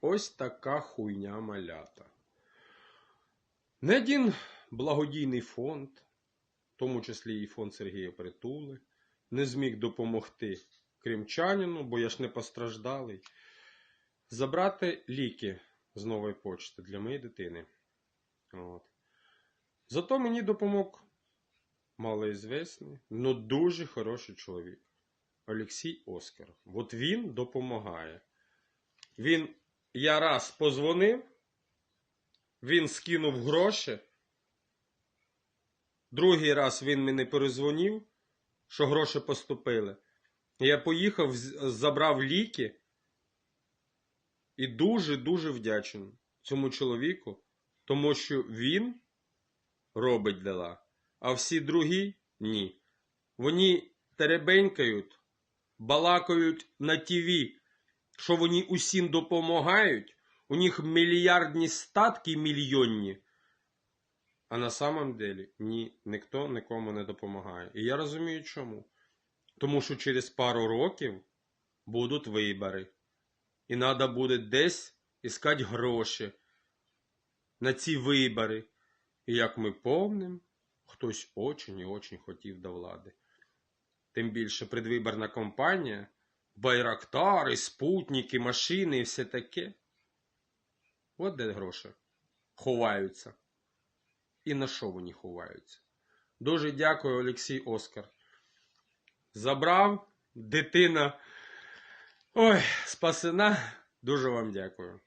ось така хуйня малята. Не один благодійний фонд, в тому числі і фонд Сергія Притули, не зміг допомогти кримчанину, бо я ж не постраждалий, забрати ліки з нової почти для моєї дитини. От. Зато мені допомог малоізвісний, но дуже хороший чоловік. Олексій Оскар. От він допомагає. Він, я раз позвонив, він скинув гроші. Другий раз він мені перезвонив, що гроші поступили. Я поїхав, забрав ліки і дуже-дуже вдячний цьому чоловіку, тому що він робить дела, а всі другі ні. Вони теребенькають, балакають на тіві, що вони усім допомагають, у них мільярдні статки мільйонні. А на самом деле ні, ніхто нікому не допомагає. І я розумію чому. Тому що через пару років будуть вибори. І треба буде десь іскати гроші на ці вибори. І як ми помним, хтось очень і очень хотів до влади. Тим більше предвиборна кампанія, байрактари, спутники, машини і все таке. От де гроші ховаються. І на що вони ховаються. Дуже дякую, Олексій Оскар. Забрав дитина. Ой, спасена. Дуже вам дякую.